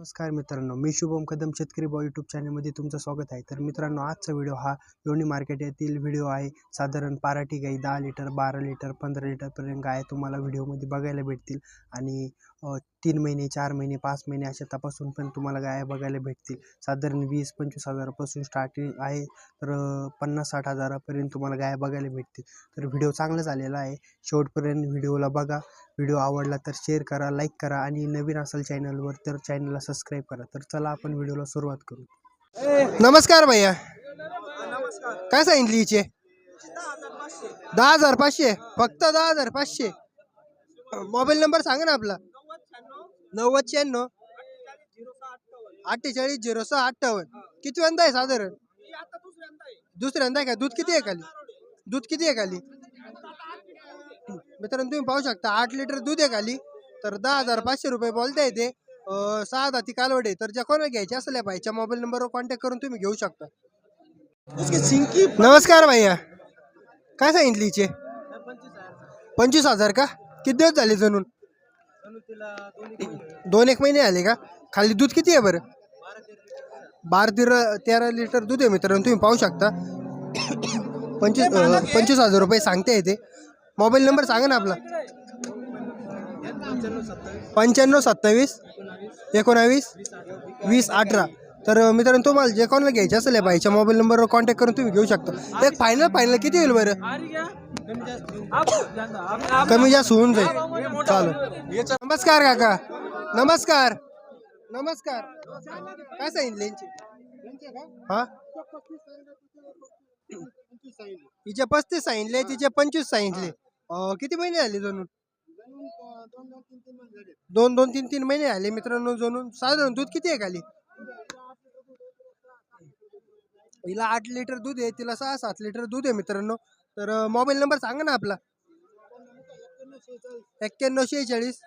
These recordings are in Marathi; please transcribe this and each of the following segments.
नमस्कार मित्रांनो मी शुभम कदम शेतकरी बॉ यूट्यूब चॅनलमध्ये तुमचं स्वागत आहे. तर मित्रांनो आजचा व्हिडिओ हा लोणी मार्केट येथील व्हिडिओ आहे. साधारण पाराठी गाई दहा लिटर बारा लिटर पंधरा लिटरपर्यंत गाय तुम्हाला व्हिडिओमध्ये बघायला भेटतील. आणि तीन महिने चार महिने पाच महिने अशा तपासून पण तुम्हाला गाय बघायला भेटतील. साधारण वीस पंचवीस हजारापासून स्टार्टिंग आहे तर पन्नास साठ हजारापर्यंत तुम्हाला गाय बघायला भेटतील. तर व्हिडिओ चांगला झालेला आहे. शेवटपर्यंत व्हिडिओला बघा. व्हिडिओ आवडला तर शेअर करा लाईक करा आणि नवीन असेल चॅनलवर तर चॅनलला सबस्क्राईब करा. तर चला आपण व्हिडिओला सुरुवात करू. नमस्कार भैया. काय सांगितली हिचे? दहा हजार पाचशे. फक्त दहा हजार पाचशे. मोबाईल नंबर सांगा ना आपला. नव्वद शहाण्णव. अठ्ठेचाळीस झिरो सहा अठ्ठावन्न. किती वंदा आहे साधारण? दुसऱ्यांदा आहे का? दूध किती आहे खाली? दूध किती आहे खाली? मित्रांनो तुम्ही पाहू शकता आठ लिटर दूध आहे खाली. तर दहा हजार पाचशे रुपये बोलता येते. सहा दाती कालवडे तर ज्या कोणाला घ्यायचे असल्या भाईच्या मोबाईल नंबरवर कॉन्टॅक्ट करून तुम्ही घेऊ शकता. नमस्कार भैया. काय सांगितली हिचे? पंचवीस हजार का? किती दिवस झाले जणून दोन एक महिने आले का? खाली दूध किती आहे बरं? बारा तेरा तेरा लिटर दूध आहे मित्रांनो तुम्ही पाहू शकता. पंचवीस पंचवीस हजार रुपये सांगते येते मोबाईल नंबर सांगा ना आपला. पंच्याण्णव सत्तावीस एकोणावीस वीस अठरा. तर मित्रांनो तुम्हाला जे कोणाला घ्यायचे असेल या बाईच्या मोबाईल नंबरवर कॉन्टॅक्ट करून तुम्ही घेऊ शकता. एक फायनल फायनल किती होईल बरं? कमी जास्त होऊन जाईल. चालू. नमस्कार काका. नमस्कार. नमस्कार. काय सांगितले हा? तिचे पस्तीस सांगितले तिचे पंचवीस सांगितले. किती महिने झाले जणून दोन दोन तीन तीन महिने झाले मित्रांनो जणून साधारण दूध किती आहे खाली? हिला आठ लिटर दूध आहे तिला सहा सात लिटर दूध आहे मित्रांनो. तर मोबाईल नंबर सांगा ना आपला. एक्क्याण्णव शेहेचाळीस.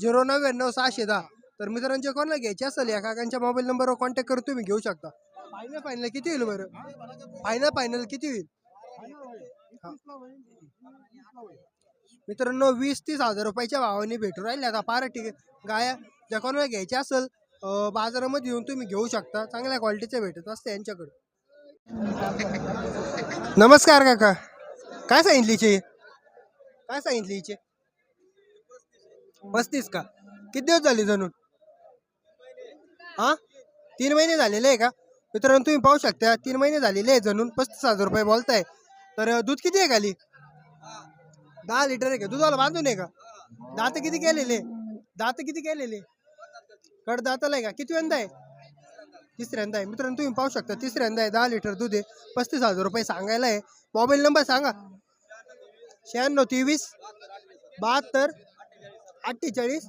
झिरो नव्याण्णव सहाशे दहा. तर मित्रांचे कोणाला घ्यायचे असेल या काकांच्या मोबाईल नंबरवर कॉन्टॅक्ट करून तुम्ही घेऊ शकता. फायनल फायनल किती होईल बरं? फायनल फायनल किती होईल? मित्रांनो वीस तीस हजार रुपयाच्या भावाने भेटू राहिले. आता पार्टी गाया ज्या कोणाला घ्यायच्या असेल बाजारामध्ये येऊन तुम्ही घेऊ शकता. चांगल्या क्वालिटीचे भेटत असते यांच्याकडे नमस्कार काका. काय सांगितली हिचे? काय सांगितली हिचे? पस्तीस का? किती दिवस झाले जणून हा? तीन महिने झालेले आहे का? मित्रांनो तुम्ही पाहू शकता तीन महिने झालेले आहे जणून पस्तीस हजार रुपये बोलताय. तर दूध किती आहे खाली? दहा लिटर आहे का? दुधाला बांधून आहे का? दात किती केलेले? दात किती केलेले? कड दाताला आहे का? किती वेंदा आहे? तिसऱ्यांदा आहे. मित्रांनो तुम्ही पाहू शकता तिसऱ्यांदा आहे दहा लिटर दूध आहे. पस्तीस हजार रुपये सांगायला आहे. मोबाईल नंबर सांगा. शहाण्णव तेवीस बहात्तर अठ्ठेचाळीस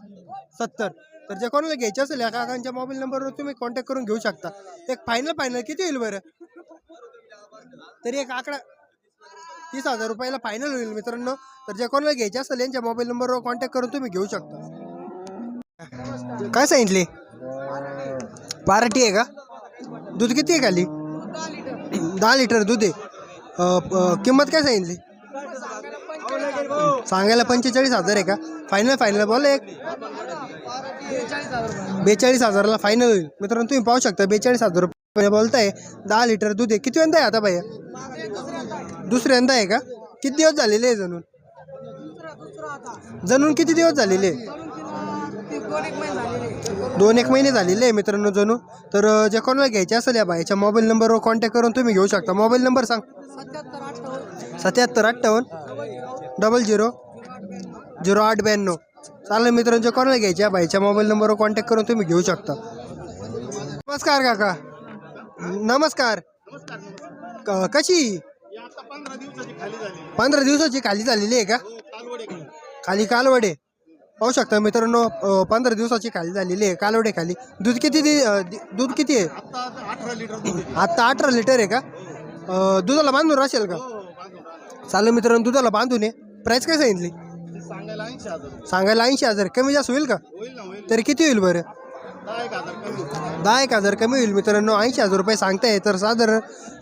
सत्तर. तर जे कोणाला घ्यायचे असेल या काकांच्या मोबाईल नंबरवर तुम्ही कॉन्टॅक्ट करून घेऊ शकता. एक फायनल फायनल किती होईल बरं? तरी एक आकडा. तीस हजार रुपयाला फायनल होईल मित्रांनो. तर जे कोणाला घ्यायचे असेल यांच्या मोबाईल नंबरवर कॉन्टॅक्ट करून तुम्ही घेऊ शकता. काय सांगितले? पार्टी आहे का? दूध किती आहे खाली? दहा लिटर दूध आहे. किंमत काय सांगितली? सांगायला पंचेचाळीस हजार आहे का? फायनल फायनल बोल एक. बेचाळीस हजाराला फायनल होईल. मित्रांनो तुम्ही पाहू शकता बेचाळीस हजार रुपये बोलताय. दहा लिटर दूध आहे. किती यंदा आहे आता भैया? दुसऱ्यांदा आहे का? किती दिवस झालेले आहे जणून जणून किती दिवस झालेले दोन एक महिने झालेले आहे मित्रांनो जणू. तर ज्या कोणाला घ्यायचे असेल या बाईच्या मोबाईल नंबरवर कॉन्टॅक्ट करून तुम्ही घेऊ शकता. मोबाईल नंबर सांग. सत्याहत्तर अठ्ठावन्न. Double zero. झिरो आठ ब्याण्णव. चालेल मित्रांनो ज्या कोणाला घ्यायच्या बाईच्या मोबाईल नंबरवर कॉन्टॅक्ट करून तुम्ही घेऊ शकता. नमस्कार काका. नमस्कार. क- कशी? पंधरा दिवसाची खाली झालेली आहे का? खाली कालवडे. पाहू शकता मित्रांनो पंधरा दिवसाची खाली झालेली आहे कालवडे खाली दूध किती दि- अं, दि- दूध किती आहे? आता अठरा लिटर आहे. का? अं, दुधाला बांधून राहशील का? चालेल मित्रांनो दुधाला बांधून आहे प्राईस काय सांगितली? सांगायला ऐंशी हजार. कमी जास्त होईल का? तरी किती होईल बरं? दहा एक हजार कमी होईल. मित्रांनो. ऐंशी हजार रुपये सांगताय तर साधारण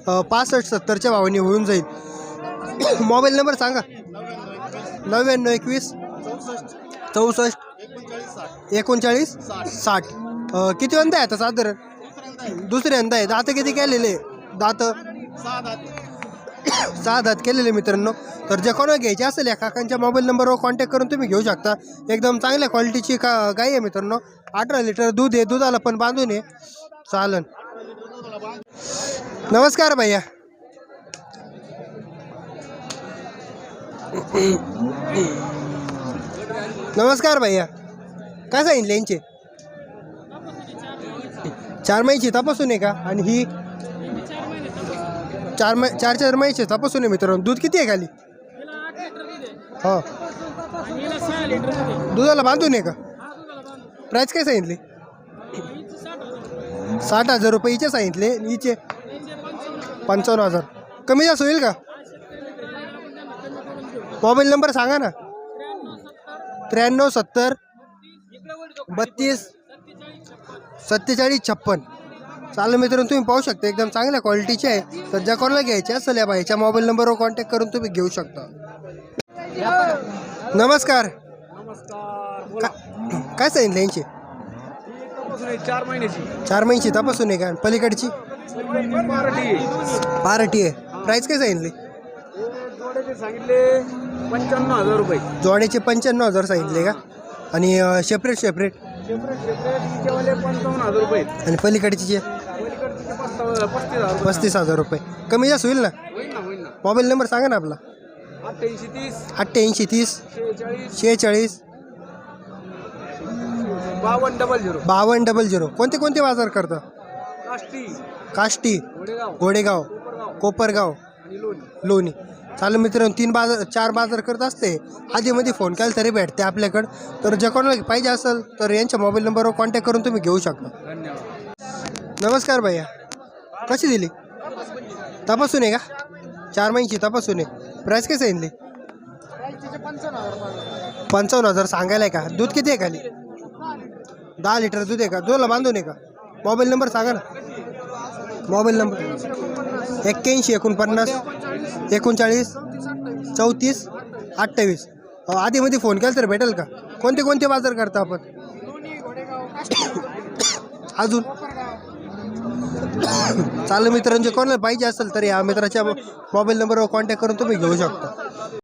अं, पासष्ट सत्तरच्या भावाने होऊन जाईल. मोबाईल नंबर सांगा. नव्याण्णव एकवीस. चौसष्ट. चौसष्ट. एकोणचाळीस? साठ. किती अंत आहे आता साधारण दुसऱ्यांदा आहे दात किती केलेले? दात? सहा दात केलेले मित्रांनो. तर जे कोणा घ्यायचे असेल या काकांच्या मोबाईल नंबरवर कॉन्टॅक्ट करून तुम्ही घेऊ शकता. एकदम चांगल्या क्वालिटीची का गाय आहे मित्रांनो. अठरा लिटर दूध आहे. दुधाला पण बांधून आहे. चालन. नमस्कार भैया. नमस्कार भैया. काय सांगितलं यांचे? चार महिन्याची तपासून आहे का? आणि ही चार मै चार चार महिन्याची तपासून आहे मित्रांनो. दूध किती आहे खाली? हो. दुधाला बांधून आहे का? प्राईस काय सांगितली? साठ हजार रुपये हिचे सांगितले. हिचे पंचावन्न हजार. कमी जास्त होईल का? मोबाईल नंबर सांगा ना. त्र्याण्णव सत्तर बत्तीस सत्तेचाळीस छप्पन. चालेल मित्रांनो तुम्ही पाहू शकता एकदम चांगल्या क्वालिटीचे आहे. तर ज्या कोणाला घ्यायचे असेल या बाईच्या मोबाईल नंबरवर कॉन्टॅक्ट करून तुम्ही घेऊ शकता. नमस्कार. का- काय सांगितलं यांची? चार महिन्याची. चार महिन्याची तपासून आहे का? पलीकडची? मराठी. पार्टी आहे. प्राईस काय सांगितली? जोड्याचे सांगितले पंच्याण्णव हजार रुपये. जोड्याचे पंच्याण्णव हजार सांगितले का? आणि सेपरेट सेपरेट सेपरेट सेपरेट तिच्यावाले पंचावन्न हजार रुपये. आणि पलीकडचे? पलीकडचे पस्ता पस्तीस हजार रुपये. पस्तीस हजार रुपये. कमी जास्त होईल ना? होईल ना होईल ना. मोबाईल नंबर सांगा ना आपला. अठ्ठ्याऐंशी तीस. अठ्ठ्याऐंशी तीस. शेहेचाळीस. शेहेचाळीस. बावन्न डबल झिरो बावन्न डबल झिरो कोणते कोणते बाजार करता? काष्टी. काष्टी. घोडेगाव. घोडेगाव. कोपरगाव. कोपरगाव. आणि लोणी. लोणी. चालू मित्रांनो तीन बाजार चार बाजार करत असते. आधीमध्ये फोन केला तरी भेटते आपल्याकडं. तर जे कोणाला पाहिजे असेल तर यांच्या मोबाईल नंबरवर कॉन्टॅक्ट करून तुम्ही घेऊ शकता. धन्यवाद नमस्कार भैया. कशी दिली? तपासून आहे का? चार महिन्याची तपासून आहे. प्राईस काय सांगितली पंचावन्न हजार सांगायला आहे का? दूध किती आहे खाली? दहा लिटर दूध आहे का? दुधाला बांधून आहे का? मोबाईल नंबर सांगा ना. मोबाईल नंबर एक्क्याऐंशी एकोणपन्नास. एकोणचाळीस चौतीस अठ्ठावीस. आधीमध्ये फोन केला तर भेटेल का? कोणते कोणते बाजार करता आपण? अजून. चालेल मित्रांचे कोणाला पाहिजे असेल तर या मित्राच्या मोबाईल नंबरवर कॉन्टॅक्ट करून तुम्ही घेऊ शकता.